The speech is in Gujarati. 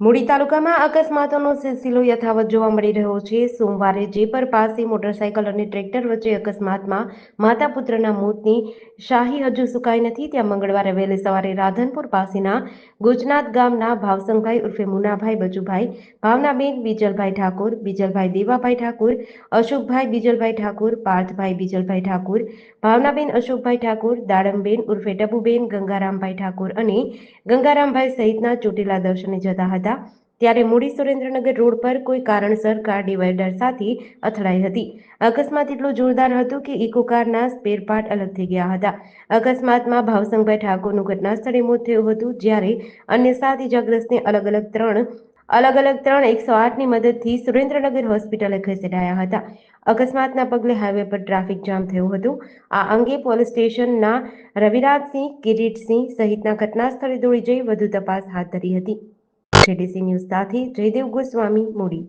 મૂડી તાલુકામાં અકસ્માતોનો સિલસિલો યથાવત જોવા મળી રહ્યો છે. સોમવારે જેપર પાસે મોટરસાયકલ અને ટ્રેક્ટર વચ્ચે અકસ્માતમાં માતા પુત્રના મોતની શાહી હજુ સુકાઈ નથી. ત્યાં મંગળવારે વહેલી સવારે રાધનપુર પાસેના ગુજરાત ગામના ભાવસંગભાઈ ઉર્ફે મુનાભાઈ બચુભાઈ, ભાવનાબેન બીજલભાઈ ઠાકોર, બીજલભાઈ દેવાભાઈ ઠાકોર, અશોકભાઈ બીજલભાઈ ઠાકોર, પાર્થભાઈ બીજલભાઈ ઠાકોર, ભાવનાબેન અશોકભાઈ ઠાકોર, દાડમબેન ઉર્ફે ડબુબેન ગંગારામભાઈ ઠાકોર અને ગંગારામભાઈ સહિતના ચોટીલા દર્શને જતા હતા. ત્યારે મૂડી સુરેન્દ્રનગર રોડ પર કોઈ કારણસર કાર ડિવાઈડર સાથે અથડાઈ હતી. અકસ્માત એટલો જોરદાર હતો કે ઇકો કારના સ્પેર પાર્ટ અલગ થઈ ગયા હતા. અકસ્માતમાં ભાવસંગભાઈ ઠાકોરનું ઘટના સ્થળે મોત થયું હતું, જ્યારે અન્ય સાત ઇજાગ્રસ્તને અલગ અલગ ત્રણ, અલગ અલગ ત્રણ એકસો આઠની મદદથી સુરેન્દ્રનગર હોસ્પિટલે ખસેડાયા હતા. અકસ્માતના પગલે હાઈવે પર ટ્રાફિક જામ થયું હતું. આ અંગે પોલીસ સ્ટેશનના રવિરાજસિંહ, કિરીટસિંહ સહિતના ઘટના સ્થળે દોડી જઈ વધુ તપાસ હાથ ધરી હતી. જેડીસી ન્યૂઝ સાથે જયદેવ ગોસ્વામી મૂડી